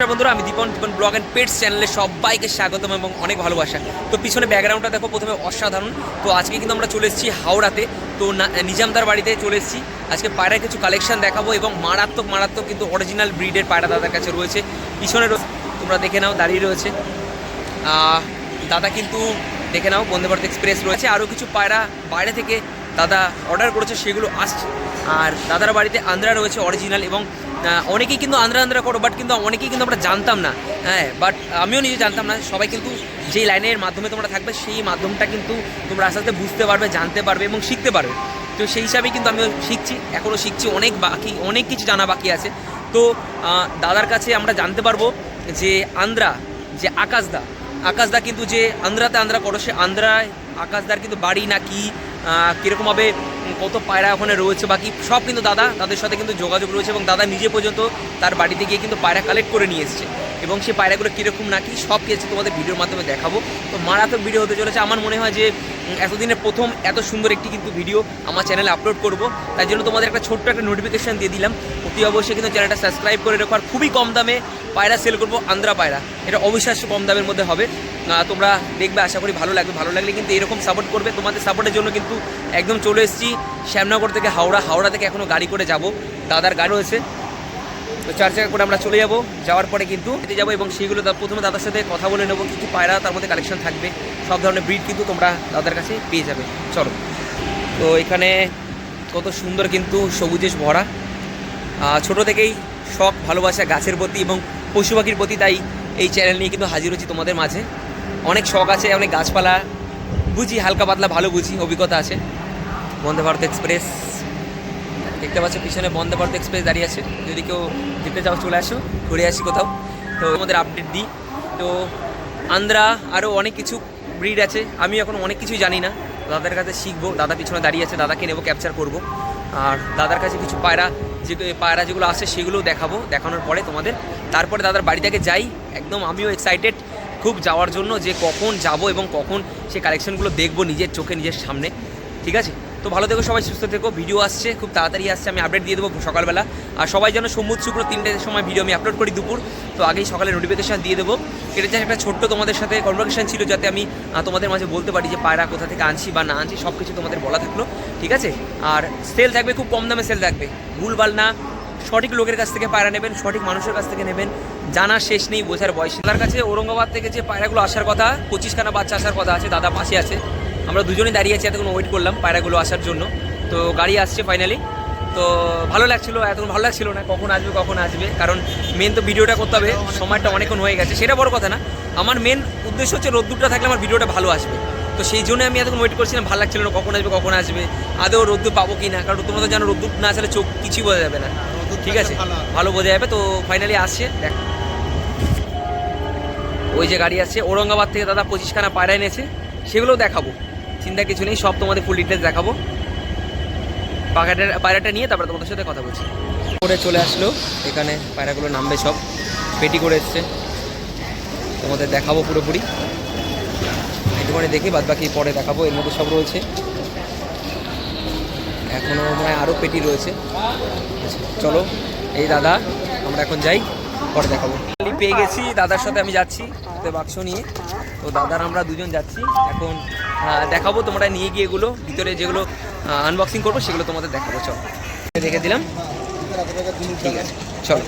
বন্ধুরা, আমি Dipan Dipan blog and pets চ্যানেলে সবাইকে স্বাগতম এবং অনেক ভালোবাসা। তো পিছনে ব্যাকগ্রাউন্ডটা দেখো, প্রথমে অসাধারণ। তো আজকে কিন্তু আমরা চলে এসেছি হাওড়াতে। তো নিজামদার বাড়িতে চলে এসেছি। আজকে পায়রার কিছু কালেকশন দেখাবো এবং মারাত্মক মারাত্মক কিন্তু অরিজিনাল ব্রিডের পায়রা দাদার কাছে রয়েছে। পিছনে তোমরা দেখে নাও, দাঁড়িয়ে রয়েছে। দাদা কিন্তু দেখে নাও বন্দে ভারত এক্সপ্রেস রয়েছে। আরও কিছু পায়রা বাইরে থেকে দাদা অর্ডার করেছে, সেগুলো আসছে। আর দাদার বাড়িতে আন্দ্রা রয়েছে অরিজিনাল এবং অনেকেই কিন্তু আন্দ্রা আন্দ্রা করো বাট কিন্তু অনেকেই কিন্তু আমরা জানতাম না। হ্যাঁ বাট আমিও নিজে জানতাম না। সবাই কিন্তু যেই লাইনের মাধ্যমে তোমরা থাকবে, সেই মাধ্যমটা কিন্তু তোমরা আস্তে আস্তে বুঝতে পারবে, জানতে পারবে এবং শিখতে পারবে। তো সেই হিসাবেই কিন্তু আমিও শিখছি, এখনও শিখছি, অনেক বাকি, অনেক কিছু জানা বাকি আছে। তো দাদার কাছে আমরা জানতে পারব যে আন্দ্রা, যে আকাশদা আকাশদা কিন্তু যে আন্ধ্রাতে আন্ধ্রা করো, সে আন্ধ্রায় আকাশদার কিন্তু বাড়ি না কি কীরকমভাবে কত পায়রা ওখানে রয়েছে, বাকি সব কিন্তু দাদা, তাদের সাথে কিন্তু যোগাযোগ রয়েছে এবং দাদা নিজে পর্যন্ত তার বাড়িতে গিয়ে কিন্তু পায়রা কালেক্ট করে নিয়ে এসছে। এবং সেই পায়রাগুলো কীরকম নাকি সব কিছু তোমাদের ভিডিওর মাধ্যমে দেখাবো। তো মারাত্মক ভিডিও হতে চলেছে। আমার মনে হয় যে উম, এতদিনের প্রথম এত সুন্দর একটি কিন্তু ভিডিও আমার চ্যানেলে আপলোড করব। তাই জন্য তোমাদের একটা ছোট্ট একটা নোটিফিকেশান দিয়ে দিলাম। অতি অবশ্যই কিন্তু চ্যানেলটা সাবস্ক্রাইব করে রেখো আর খুবই কম দামে পায়রা সেল করব আন্দ্রা পায়রা। এটা অবিশ্বাস্য কম দামের মধ্যে হবে। তোমরা দেখবে আশা করি ভালো লাগবে। ভালো লাগলে কিন্তু এরকম সাপোর্ট করবে। তোমাদের সাপোর্টের জন্য কিন্তু একদম চলে এসেছি শ্যামনগর থেকে হাওড়া। হাওড়া থেকে এখনও গাড়ি করে যাব। দাদার গাড়ি রয়েছে। তো চার চাকা করে আমরা চলে যাব। যাওয়ার পরে কিন্তু যেতে যাব এবং সেইগুলো প্রথমে দাদার সাথে কথা বলে নেব। কী কী পায়রা, তার মধ্যে কালেকশন থাকবে। সব ধরনের ব্রিড কিন্তু তোমরা দাদার কাছে পেয়ে যাবে। চলো। তো এখানে কত সুন্দর কিন্তু সবুজেশ ভরা। ছোট থেকেই শখ ভালোবাসা গাছের প্রতি এবং পশু পাখির প্রতি তাই এই চ্যানেল নিয়ে কিন্তু হাজির হচ্ছি তোমাদের মাঝে। অনেক শখ আছে, অনেক গাছপালা। বুঝি হালকা পাতলা ভালো বুঝি অভিজ্ঞতা আছে। বন্দে ভারত এক্সপ্রেস। দেখতে পাচ্ছ, পিছনে বন্দে ভারত এক্সপ্রেস দাঁড়িয়ে আছে। যদি কেউ যেতে চাও, চলে আসো, ঘুরে আসি কোথাও। তো আমাদের আপডেট দিই। তো আন্দ্রা আরও অনেক কিছু ব্রিড আছে। আমি এখন অনেক কিছুই জানি না। দাদার কাছে শিখব, দাদা পিছনে দাঁড়িয়ে আছে, দাদাকে নেব ক্যাপচার করব। আর দাদার কাছে কিছু পায়রা, যে পায়রা যেগুলো আসে সেগুলোও দেখাবো, দেখানোর পরে তোমাদের। তারপরে দাদার বাড়ি থেকে যাই। একদম আমিও এক্সাইটেড খুব যাওয়ার জন্য যে কখন যাব এবং কখন সে কালেকশনগুলো দেখব নিজের চোখে, নিজের সামনে। ঠিক আছে? তো ভালো থেকো, সবাই সুস্থ থেকো। ভিডিও আসছে, খুব তাড়াতাড়ি আসছে, আমি আপডেট দিয়ে দেবো সকালবেলা। আর সবাই যেন সম্মুখ শুক্র তিনটের সময় ভিডিও আমি আপলোড করি দুপুর, তো আগেই সকালে নোটিফিকেশান দিয়ে দেবো। এটা just একটা ছোট্ট তোমাদের সাথে কনভারসেশন ছিল, যাতে আমি তোমাদের মাঝে বলতে পারি যে পায়রা কোথা থেকে আনছি বা না আনছি সব কিছু তোমাদের বলা থাকল, ঠিক আছে? আর সেল থাকবে, খুব কম দামে সেল থাকবে। ভুলভাল না, সঠিক লোকের কাছ থেকে পায়রা নেবেন, সঠিক মানুষের কাছ থেকে নেবেন, জানার শেষ নেই, বোঝার বয়স। তার কাছে ঔরঙ্গাবাদ থেকে যে পায়রাগুলো আসার কথা পঁচিশখানা বাচ্চা আসার কথা আছে, দাদা পাশে আছে আমরা দুজনে দাঁড়িয়ে আছি এতক্ষণ ওয়েট করলাম পায়রাগুলো আসার জন্য। তো গাড়ি আসছে ফাইনালি তো ভালো লাগছিল এতক্ষণ ভালো লাগছিল না কখন আসবে কখন আসবে। কারণ মেন তো ভিডিওটা করতে হবে সময়টা অনেকক্ষণ হয়ে গেছে। সেটা বড় কথা না আমার মেন উদ্দেশ্য হচ্ছে রোদ্দুরটা থাকলে আমার ভিডিওটা ভালো আসবে। তো সেই জন্য আমি এতক্ষণ ওয়েট করছিলাম ভালো লাগছিল না কখন আসবে কখন আসবে আদৌ রোদ্দুর পাবো কি না? কারণ তোমরা তো জানো রোদ্দুর না আসলে চোখ কিছুই বোঝা যাবে না। ঠিক আছে ভালো বোঝা যাবে। তো ফাইনালি আসছে দেখ। ওই যে গাড়ি আসছে ঔরঙ্গাবাদ থেকে দাদা পঁচিশখানা পায়রা এনেছে সেগুলোও দেখাবো। চিন্তা কিছু নেই, সব তোমাদের ফুল ডিটেলস দেখাবো। পায়রাটা পায়রাটা নিয়ে তারপরে তোমাদের সাথে কথা বলছি। করে চলে আসলো, এখানে পায়রাগুলো নামবে সব। পেটি করে এসছে। তোমাদের দেখাবো পুরোপুরি। একটুখানি দেখি বাদ বাকি পরে দেখাবো, এর মধ্যে সব রয়েছে। এখনও মনে হয় আরও পেটি রয়েছে। চলো, এই দাদা, আমরা এখন যাই, পরে দেখাবো। পেয়ে গেছি, দাদার সাথে আমি যাচ্ছি বাক্স নিয়ে। তো দাদার আমরা দুজন যাচ্ছি, এখন দেখাবো তোমরা নিয়ে গিয়ে এগুলো। ভিতরে যেগুলো আনবক্সিং করব, সেগুলো তোমাদের দেখাবো, চলো। রেখে দিলাম। ঠিক আছে, চলো।